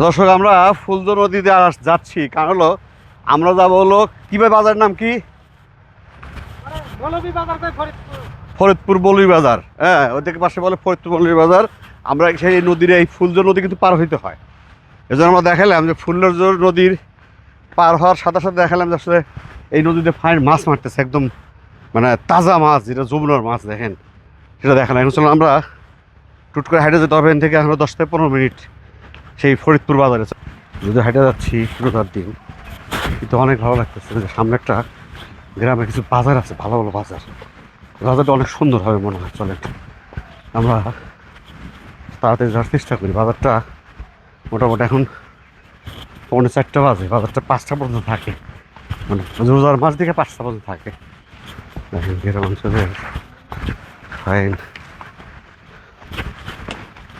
দর্শক, আমরা ফুলদো নদীতে আস- যাচ্ছি। কারণ হলো, আমরা যাব হলো কীভাবে বাজার নাম কি? ফরিদপুর বলুই বাজার। হ্যাঁ ওদিকে পাশে বলে ফরিদপুর বলুই বাজার। আমরা সেই নদীর, এই ফুলজো নদী কিন্তু পার হইতে হয়। এই জন্য আমরা দেখালাম যে ফুলজো নদীর পার হওয়ার সাথে সাথে দেখালাম যে আসলে এই নদীতে ফাইন মাছ মারতেছে, একদম মানে তাজা মাছ, যেটা যমুনার মাছ, দেখেন। সেটা দেখালাম। এখন আমরা টুট করে হাইটে যেতে হবে থেকে আমরা দশ থেকে পনেরো মিনিট সেই ফরিদপুর বাজারে যদি হাইটে যাচ্ছি রোজার দিন, কিন্তু অনেক ভালো লাগতেছে। যে সামনে একটা গ্রামে কিছু বাজার আছে, ভালো ভালো বাজার। বাজারটা অনেক সুন্দর হবে মনে হয় চলে আমরা তাড়াতাড়ি যাওয়ার চেষ্টা করি। বাজারটা মোটামুটি এখন পৌনে চারটা বাজে, বাজারটা পাঁচটা পর্যন্ত থাকে। মানে রোজার মাস দিকে পাঁচটা পর্যন্ত থাকে। দেখেন গ্রাম অঞ্চলের ফাইন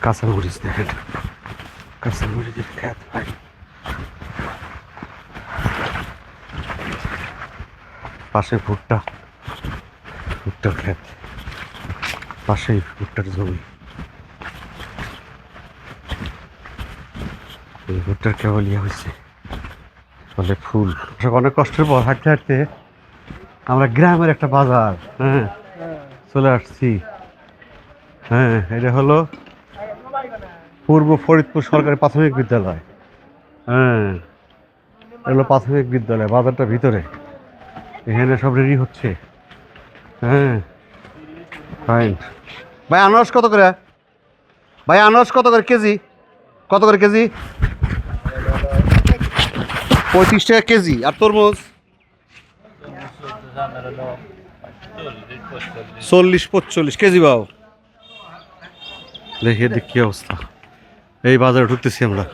কাঁচামরিচ, দেখেন। কাঁচামরিচের খ্যাত ভাই পাশে ভুট্টা ভুট্টার ক্ষেত পাশেই ভুট্টার জমি এই কেবল ইয়ে হয়েছে ফলে ফুল অনেক কষ্টের পর হাঁটতে হাঁটতে আমরা গ্রামের একটা বাজার হ্যাঁ চলে আসছি হ্যাঁ এটা হলো পূর্ব ফরিদপুর সরকারি প্রাথমিক বিদ্যালয়। হ্যাঁ এগুলো প্রাথমিক বিদ্যালয়, বাজারটা ভিতরে। এখানে সব রেডি হচ্ছে। হ্যাঁ ফাইন ভাই, আনারস কত করে? ভাই, আনারস কত করে কেজি? কত করে কেজি? পঁয়ত্রিশ টাকা কেজি। আর তরমুজ? চল্লিশ পঁচল্লিশ কেজি বাও দেখি এদিক কি অবস্থা। এই বাজারে ঢুকতেছি আমরা।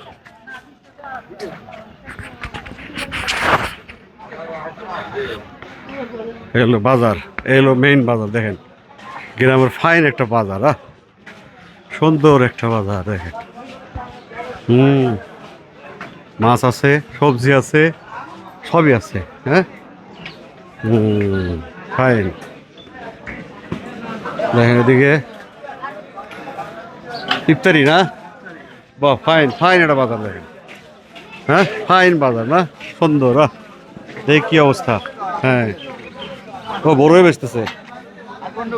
এই বাজার, এই হলো মেইন বাজার, দেখেন। গ্রামের ফাইন একটা বাজার, আহ। সুন্দর একটা বাজার, দেখেন। হুম। মাছ আছে, সবজি আছে, সবই আছে হ্যাঁ? হুম ফাইন দেখেন এদিকে। ইফতারি না? বাহ ফাইন ফাইন একটা বাজার দেখেন। হ্যাঁ ফাইন বাজার না? সুন্দর দেখি কি অবস্থা। হ্যাঁ। ও বড়ই বেচতেছে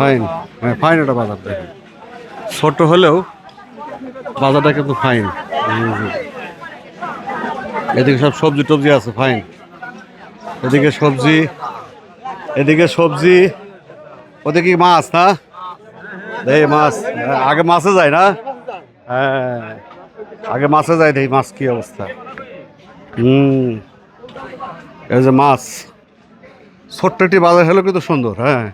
ফাইন হ্যাঁ ফাইন একটা বাজার দেখেন। ছোট হলেও বাজারটা কিন্তু ফাইন এদিকে সব সবজি টবজি আছে ফাইন এদিকে সবজি এদিকে সবজি। ওদিকে মাছ না? এই মাছ। হ্যাঁ, আগে মাছে যায় না? হ্যাঁ। আগে মাছে যায় দেখি মাছ কি অবস্থা? হুম। এই যে মাছ। ছোট্ট একটি বাজার হলো কিন্তু সুন্দর হ্যাঁ।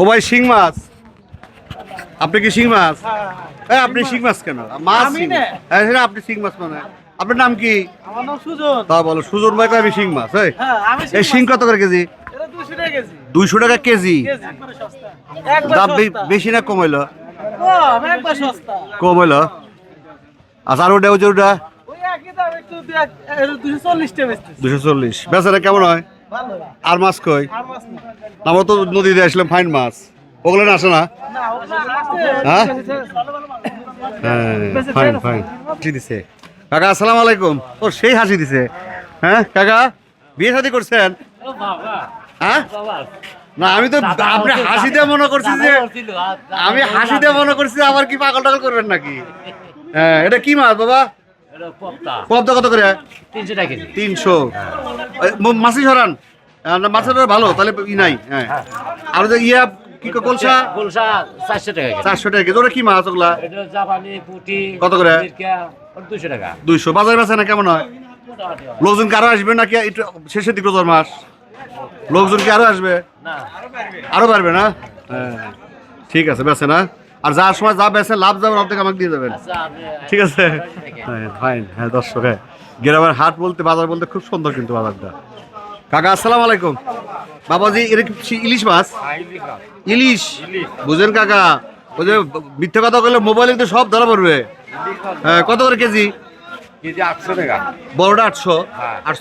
ও ভাই শিং মাছ। আপনি কি শিং মাছ? হ্যাঁ আপনি শিং মাছ কেন? মাছ। হ্যাঁ হ্যাঁ, আপনি শিং মাছ মানে। আপনার নাম কি? আমার নাম সুজন। তা বলো সুজন ভাই আমি শিং মাছ এই? হ্যাঁ এই শিং কত করে কেজি? এটা 200 টাকা কেজি। দুইশো টাকা কেজি? দাম বেশি না কমাইলো? সস্তা আচ্ছা আর ওটা, ওই যে ওটা? ওই একই দাম একটু দিয়ে এক- এটা 240 টাকা বেচতেছে দুশো চল্লিশ কেমন হয়? আর মাছ কই? তো নদীতে ফাইন মাছ। না আসে না? হ্যাঁ? হ্যাঁ ফাইন ফাইন। কাকা, আসসালামু আলাইকুম। ও, সেই হাসি দিছে। হ্যাঁ কাকা, বিয়ে শাদী করছেন? হ্যাঁ? না আমি তো আপনি হাসিতে মনে করছি যে আমি হাসিতে মনে করছি আবার কি পাগল টাগল করবেন নাকি? হ্যাঁ এটা কি মাছ বাবা? পদ্মা কত করে? তিনশো। টাকা তিনশো মাছি সরান। না, মাছের ভালো তাহলে ই নাই হ্যাঁ। আর ওই যে ইয়া কি কলসা কলসা চারশো টাকা কেজি। চারশো টাকা কেজি কি মাছ ওগুলা? এটা জাপানি পুটি কত করে? দুশো টাকা। দুইশো। বাজার বেচা না কেমন হয়? লোকজন কি আরও আসবে নাকি শেষের দিক রোজার মাস? লোকজন কি আরও আসবে? আরও পারবে না? হ্যাঁ। ঠিক আছে বেছে না। আর যার সময় যা বেছে লাভ যাবেন অর্ধেক আমাকে দিয়ে দেবেন আচ্ছা ঠিক আছে? হ্যাঁ ফাইন হ্যাঁ দর্শক হ্যাঁ। গ্রামের হাট বলতে বাজার বলতে খুব সুন্দর কিন্তু বাজারটা। কাকা আসসালামু আলাইকুম। বাবাজি এটা কি ইলিশ মাছ? ইলিশ বুঝেন কাকা ওই যে মিথ্যে কথা বললে মোবাইলে কিন্তু সব ধরা পড়বে। হ্যাঁ কত করে কেজি? কেজি আটশো টাকা। বড়টা আটশো? হ্যাঁ। আর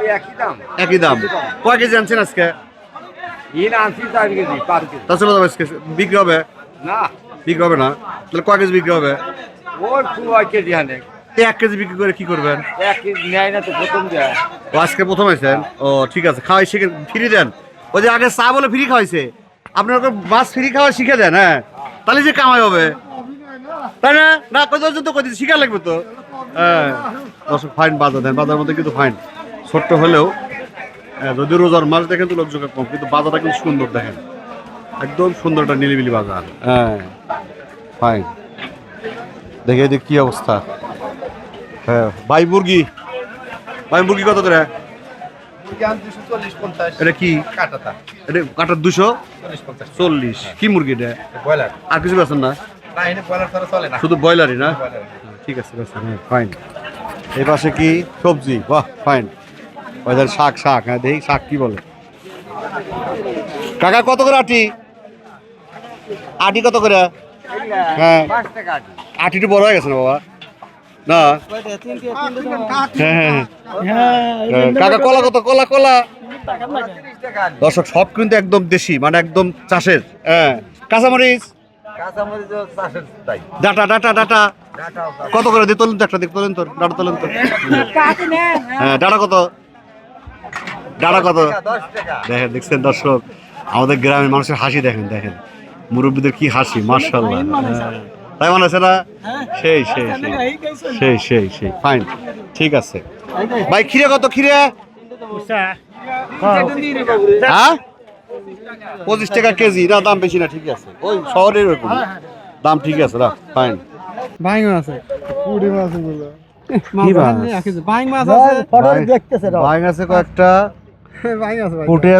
ওই একই দাম। একই দাম। কয় কেজি আনছেন আজকে? ইন আনছি চার কেজি পাঁচ কেজি। তাছাড়া আজকে। বিক্রি হবে? না। বিক্রি হবে না? তাহলে কয় কেজি বিক্রি হবে? ওর কেজি হানে এক কেজি বিক্রি করে কি করবেন? এক কেজি নেয় না তো প্রথম দেয়। ও আজকে প্রথম আইছেন? ও ঠিক আছে। খাওয়াই শিখে ফ্রি দেন। ওই যে আগে চা বলে ফ্রি খাওয়াইছে। আপনার মাছ ফ্রি খাওয়া শিখে দেন হ্যাঁ? তাহলে যে কামাই হবে। তাই না? না কত তো কত শিখা লাগবে তো। হ্যাঁ দর্শক ফাইন বাজার দেন বাজার মধ্যে কিন্তু ফাইন ছোট্ট হলেও যদিও রোজার মাছ দেখেন তো লোকজন কম কিন্তু বাজারটা কিন্তু সুন্দর দেখেন। একদম সুন্দর একটা নিলিবিলি বাজার। হ্যাঁ ফাইন দেখে এদিকে কি অবস্থা? হ্যাঁ বাই মুরগি। মুরগি কত করে? এটা কি? এটা কাটার দুশো চল্লিশ কি মুরগি এটা? আর কিছু বেছেন না? শুধু ব্রয়লারই না? ঠিক আছে হ্যাঁ ফাইন এই পাশে কি সবজি? বাহ ফাইন বাজার শাক শাক হ্যাঁ দেখি শাক কি বলে। কাকা কত করে আটি? আটি কত করে? হ্যাঁ। আটিটা বড় হয়ে গেছে না বাবা? না? হ্যাঁ হ্যাঁ হ্যাঁ। হ্যাঁ, কাকা কলা কত? কলা কলা। দর্শক সব কিন্তু একদম দেশি মানে একদম চাষের। হ্যাঁ কাঁচামরিচ। ডাটা ডাটা ডাটা। কত করে দিয়ে তোলেন তো একটা দিক তোলেন তো ডাটা তোলেন তো। হ্যাঁ। ডাটা কত? ডাটা কত? দেখেন দেখছেন দর্শক আমাদের গ্রামের মানুষের হাসি দেখেন দেখেন। মুরব্বীদের কি হাসি মার্শাল্লাহ তাই মনে আছে না? সেই সেই সেই। সেই সেই সেই। ফাইন ঠিক আছে। ভাই খিরে কত খিরে হ্যাঁ। পঁচিশ টাকা কেজি না দাম বেশি না ঠিক আছে। ওই শহরের ওরকম। দাম ঠিক আছে না ফাইন বাইং আছে। পুরি মাছগুলো কি মাছ? বাইং মাছ দেখতেছে বাইং আছে কয়েকটা। বাইং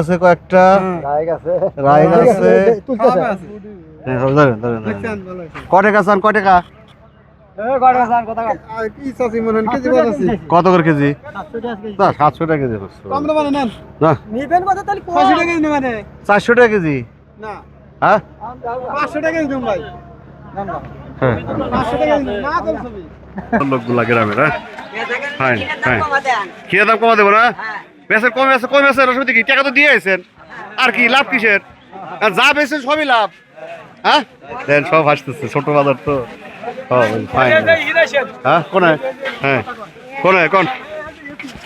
আছে কয়েকটা। রায় আছে। তুলতেছে। আছে। হ্যাঁ। দেখছেন ভালো আছে। ক টাকা চান ক টাকা? কত করে? কেজি না সাতশো টাকা কেজি করছ কম দাম নেন। না। নিবেন কত তাহলে 500 টাকা দিন মানে চারশো টাকা কেজি? হ্যাঁ? 500 টাকা দিন ভাই। হ্যাঁ। 500 টাকা দিন না তো ছবি। লোকগুলা গ্রামের হ্যাঁ? ফাইন খেয়ে দাম কমা দেবো না? বেসের কমে আছে কমে আছে কি টাকা তো দিয়ে আছেন আর কি লাভ কিসের? আর যা বেছেন সবই লাভ। হ্যাঁ? সব হাসতেছে ছোট বাজার তো। হ্যাঁ হ্যাঁ। কোন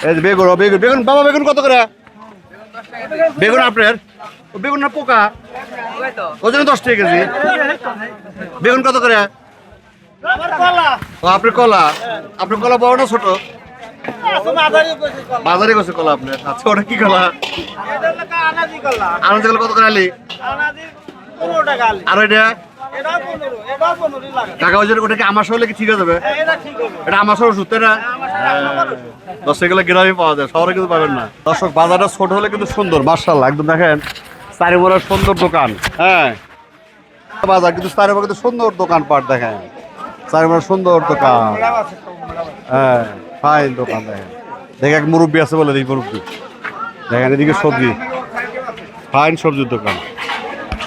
এই বেগুন ও বেগুন বেগুন বাবা বেগুন কত করে? বেগুন আপনার? বেগুন না পোকা? ওই জন্য দশ টাকা কেজি। বেগুন কত করে? ও আপনার কলা। আপনার কলা বড় না ছোট? বাজারে গেছে কলা আপনার। আচ্ছা ওটা কি কলা? আনাজ কলা কত করে আলি? আর এটা টাকা ওটা কি আমার হলে কি ঠিক হয়ে যাবে? এটা আমার সহ ওষুধ তাই না? দশ টাকা গ্রামে পাওয়া যায় শহরে কিন্তু পাবেন না। দর্শক বাজারটা ছোট হলে কিন্তু সুন্দর মার্শাল্লাহ একদম দেখেন সুন্দর দোকান হ্যাঁ। বাজার কিন্তু কিন্তু সুন্দর দেখেন। সুন্দর দোকান। হ্যাঁ ফাইন দোকান দেখেন। দেখে এক মুরব্বী আছে বলে দেখি মুরব্বী। দেখেন এদিকে সবজি। ফাইন সবজির দোকান।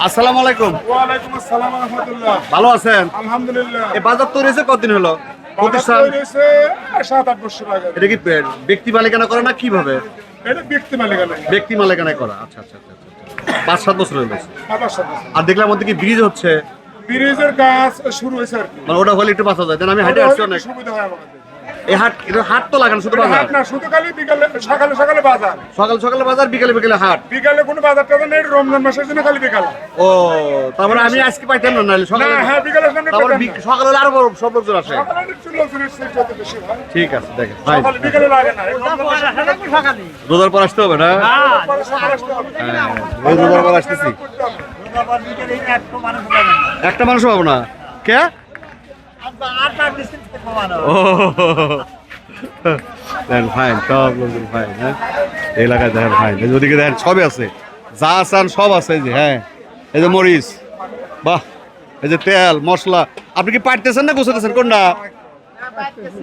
আসসালামু আলাইকুম। ওয়ালাইকুম আসসালাম রহমতুল্লাহ। ভালো আছেন? আলহামদুলিল্লাহ। এই বাজার তৈরি হয়েছে কতদিন হলো? প্রতিষ্ঠান? সাত আট বছর আগে। এটা কি ব্যক্তি মালিকানা করে না কীভাবে? এটা ব্যক্তি মালিকানা। ব্যক্তি মালিকানায় করা। আচ্ছা আচ্ছা আচ্ছা আচ্ছা, আচ্ছা। পাঁচ সাত বছর হয়ে গেছে। আর দেখলাম কি ব্রিজ হচ্ছে? ব্রিজের কাজ শুরু হয়েছে আর কি। মানে ওটা হলে একটু বাঁচা যায়। আমি হাইটে আসছি অনেক। সুবিধা হয় আমাদের। এই হাট এটা হাট তো লাগানো শুধু বাজার। হাট না শুধু খালি বিকালে সকালে সকালে বাজার। সকাল সকালে বাজার বিকালে বিকালে হাট। বিকালে কোনো বাজার টাজার নেই রমজান মাসের জন্য খালি বিকালে। ও তারপরে আমি আজকে পাইতাম না নাহলে সকালে হ্যাঁ তারপরে। সকালে আরও বড় সব লোকজন আসে। হয়। ঠিক আছে দেখেন সকালে বিকালে লাগে না এই রমজান মাসে রোজার পর আসতে হবে না? পরে। হ্যাঁ রোজার আসতেছি। একটা মানুষ পাবো না। কে? ফাইন হ্যাঁ? এলাকায় সবই আছে। যা সব আছে যে হ্যাঁ। এই যে মরিচ বাহ। এই যে তেল মশলা। আপনি কি পাঠতেছেন না গোছাতেছেন কোনটা?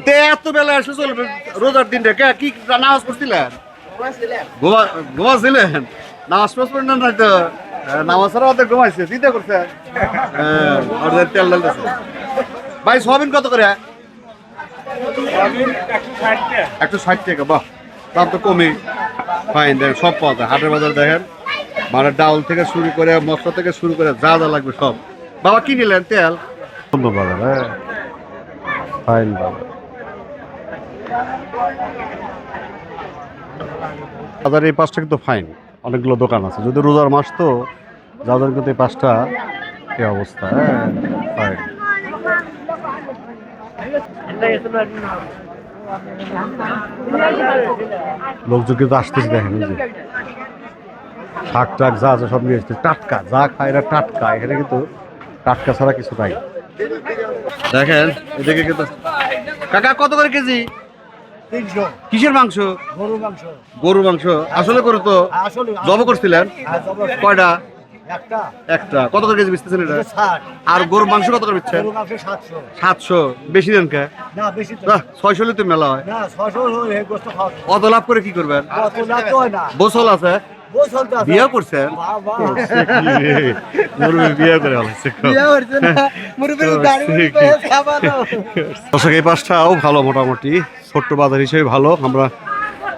তে এত বেলা আসলে চলবে রোজার দিনটা কে? কি নামাজ পড়ছিলেন? ঘুমা- ঘুমাচ্ছিলেন? নামাজ পড়েন না তো হ্যাঁ, নামাজ ছাড়া ঘুমাইছে চিন্তা করছে হ্যাঁ তেল ভাই, সোয়াবিন কত করে? একশো ষাট টাকা, বাহ। দাম তো কমই। ফাইন দেখেন সব পাওয়া যায়। হাটের বাজার দেখেন মানে ডাউল থেকে শুরু করে মশলা থেকে শুরু করে যা যা লাগবে সব। বাবা, কি নিলেন? তেল? বাজার হ্যাঁ। ফাইন বাজার। এই পাশটা কিন্তু ফাইন। অনেকগুলো দোকান আছে। যদি রোজার মাস তো, যাদের কিন্তু এই পাশটা কি অবস্থা হ্যাঁ ফাইন। লোকজন কিন্তু আসতেছে দেখেন এই যে। শাক টাক যা আছে সব নিয়ে আসছে টাটকা যা খায় এরা টাটকা। এখানে কিন্তু টাটকা ছাড়া কিছু নাই। দেখেন এদিকে কিন্তু কাকা কত করে কেজি? কিসের মাংস? গরু মাংস। মাংস। আসলে করে তো জব করছিলেন? হ্যাঁ। কয়টা? একটা। একটা। কত করে কেজি বেচতেছেন এটা? আর গরুর মাংস কত করে বেচছেন? গরু মাংস সাতশো। বেশি দেন কে? না বেশি তো। বাহ, ছয়শো তো মেলা হয়। না ছশো হলে গোস্ত খাওয়া অত লাভ করে কি করবেন? গোসল আছে? গোসল তো আছে। বিয়ে করছেন? বাহ, বাহ। মুরব্বী বিয়ে করে এই পাশটাও ভালো মোটামুটি। ছোট্ট বাজার হিসেবে ভালো। আমরা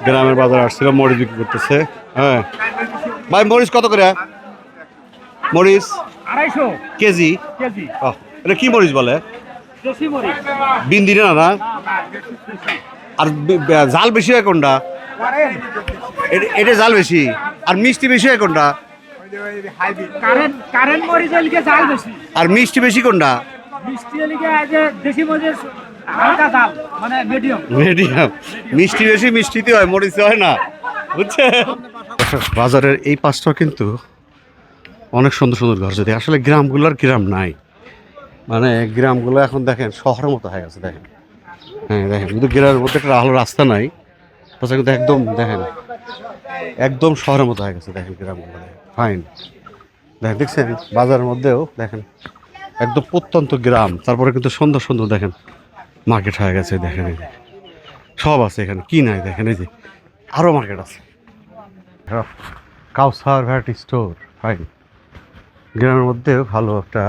গ্রামের বাজার আসছিলাম মরিচ বিক্রি করতেছে। হ্যাঁ। ভাই মরিচ কত করে? মরিচ? আড়াইশো। K G? K G. এটা কি মরিচ বলে? বিন্দি না না? আর জাল বেশি হয় কোনটা? এটা জাল বেশি। আর মিষ্টি বেশি হয় কোনটা? কারেন্ট কারেন্ট মরিচ এলিকে জাল বেশি। আর মিষ্টি বেশি কোনটা? মিষ্টি মানে মিডিয়াম মিডিয়াম মিষ্টি বেশি মিষ্টিতে হয় মরিচে হয় না। বুঝছে বাজারের এই পাঁচটা কিন্তু অনেক সুন্দর সুন্দর ঘর যদি। আসলে গ্রামগুলোর গ্রাম নাই। মানে গ্রামগুলো এখন দেখেন, শহরের মতো হয়ে গেছে, দেখেন। হ্যাঁ দেখেন, কিন্তু গ্রামের মধ্যে একটা আলো রাস্তা নাই। তাছাড়া কিন্তু একদম, দেখেন, একদম শহরের মতো হয়ে গেছে, দেখেন গ্রামগুলো ফাইন দেখেন, দেখছেন? বাজারের মধ্যেও, দেখেন, একদম প্রত্যন্ত গ্রাম। তারপরে কিন্তু সুন্দর সুন্দর, দেখেন, মার্কেট হয়ে গেছে, দেখেন, এই। সব আছে এখানে, কি নাই, দেখেন, এই যে। আরও মার্কেট আছে। কাউসার ভ্যারাইটি স্টোর ফাইন গ্রামের মধ্যেও ভালো একটা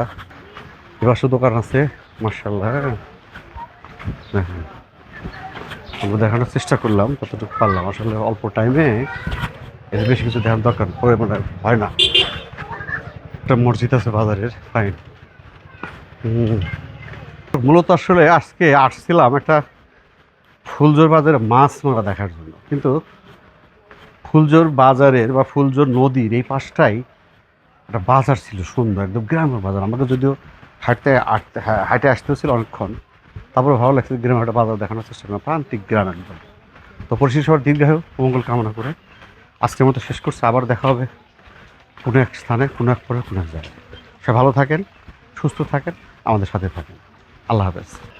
এবারশো দোকান আছে মার্শাল্লাহ দেখেন আমরা দেখানোর চেষ্টা করলাম, কতটুকু পারলাম। আসলে অল্প টাইমে এর বেশি কিছু দেখার দরকার পড়ে মানে হয় না। একটা মসজিদ আছে বাজারের ফাইন মূলত আসলে আজকে আসছিলাম একটা ফুলজোর বাজারে মাছ মারা দেখার জন্য। কিন্তু ফুলজোর বাজারের বা ফুলজোর নদীর এই পাশটাই একটা বাজার ছিল সুন্দর, একদম গ্রামের বাজার। আমাকে যদিও হাঁটতে আটতে হা- হাঁটে আসতে হচ্ছিল অনেকক্ষণ। তারপরে ভালো লাগছে গ্রামের একটা বাজার দেখানোর চেষ্টা করলাম, প্রান্তিক গ্রাম একদম। তো পরিশেষ সবার দীর্ঘায়ু মঙ্গল কামনা করে আজকের মতো শেষ করছে। আবার দেখা হবে কোনো এক স্থানে, কোনো এক পরে, কোনো এক জায়গায়। সে ভালো থাকেন, সুস্থ থাকেন, আমাদের সাথে থাকেন। আল্লাহ হাফেজ।